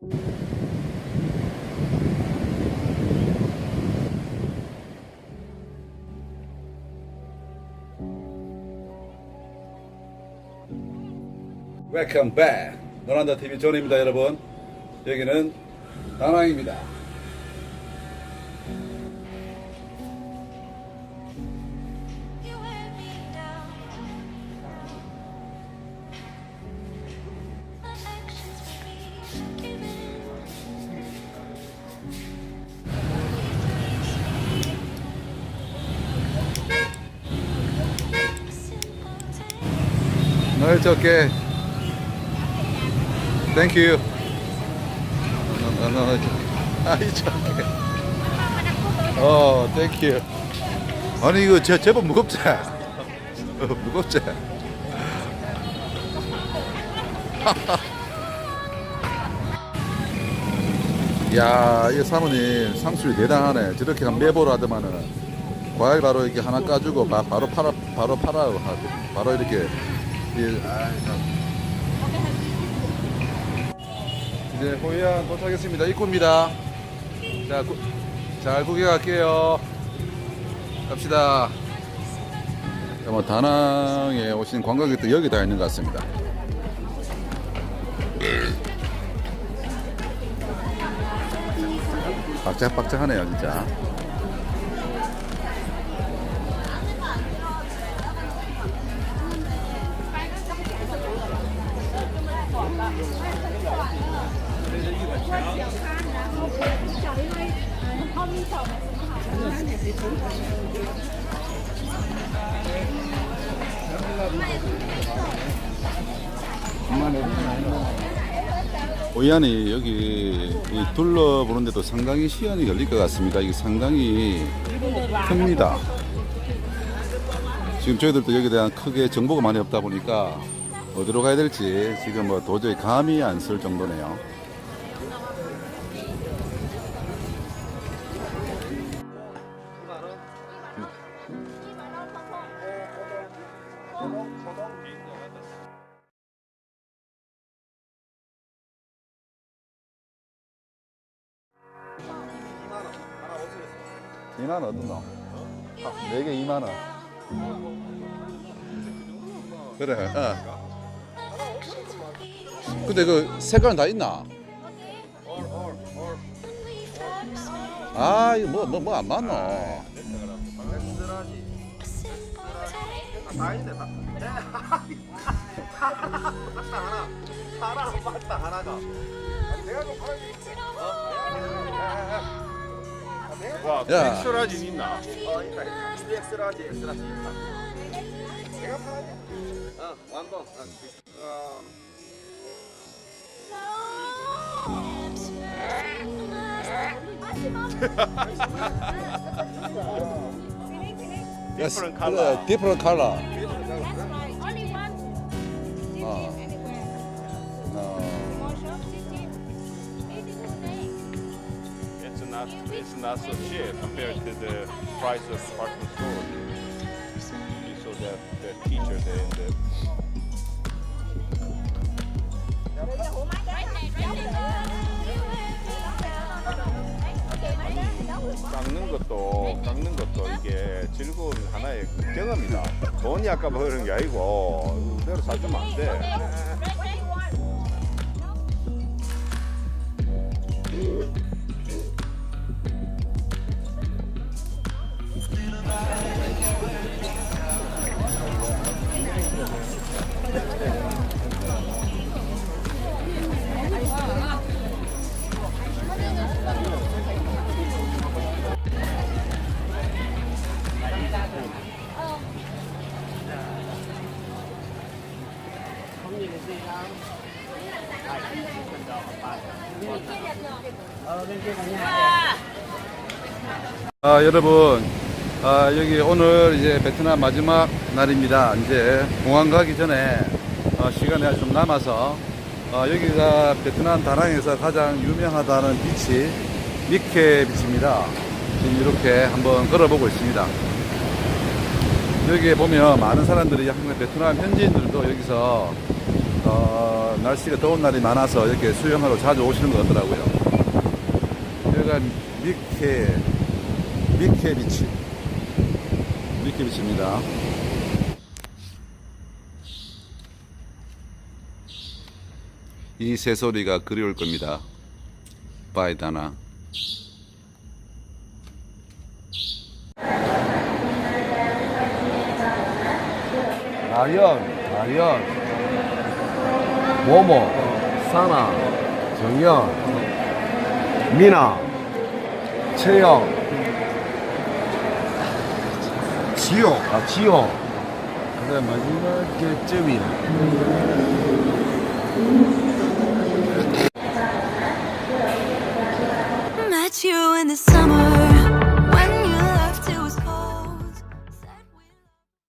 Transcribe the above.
Welcome back. 노란다 TV 존입니다, 여러분. 여기는 다낭입니다. No, it's okay. Thank you. No, no, no, it's, ah, okay. 어, thank you. 아니 이거 제, 제법 무겁지? 어, 무겁지? 야, 이 사모님 상술이 대단하네. 저렇게 한 매보로 하더만은 과일 바로 이렇게 하나 까주고 바, 바로 팔아 바로 팔아 바로 이렇게 이, 아이, 참. 이제 호이안 도착했습니다. 입구입니다. 자, 구, 잘 구경할게요. 갑시다. 자, 뭐 다낭에 오신 관광객들 여기 다 있는 것 같습니다. 박짝박짝하네요, 진짜. 오이안이 여기 이 둘러보는데도 상당히 시간이 걸릴 것 같습니다. 이게 상당히 큽니다. 지금 저희들도 여기에 대한 크게 정보가 많이 없다 보니까 어디로 가야 될지 지금 뭐 도저히 감이 안 쓸 정도네요. 이만 원 어떤 아, 너? 네개 2만 원. 그래. 어. 근데 그 색깔은 다 있나? 아 이거 뭐 뭐 뭐 안 맞노? 다 있네 다. 하나 맞다 하나가. 내가 좀 팔아줄게 와, 야. 텍스처라진 있나? 어 있다 있다. 2X라지 X라지 있다. 내가 팔아줘. 어 완동. 어. Different color. Different color. Only not it's not so cheap compared to the price of department store. So that the teacher there in the 깎는 것도 깎는 것도 이게 즐거운 하나의 경험이다. 돈이 아까 뭐 그런 게 아니고 그대로 사주면 안 돼. 아, 여러분, 아, 여기 오늘 이제 베트남 마지막 날입니다. 이제 공항 가기 전에 어, 시간이 좀 남아서 어, 여기가 베트남 다낭에서 가장 유명하다는 비치 미케 비치입니다. 지금 이렇게 한번 걸어보고 있습니다. 여기에 보면 많은 사람들이 항상 베트남 현지인들도 여기서 어, 날씨가 더운 날이 많아서 이렇게 수영하러 자주 오시는 것 같더라고요. 여기가 미케, 미케 비치. 미케 비치입니다. 이 새소리가 그리울 겁니다. 바이다나. 나연, 나연, 모모, 사나, 정연, 미나, 채영, 지호, 아 지호. 그 다음 마지막 게. Met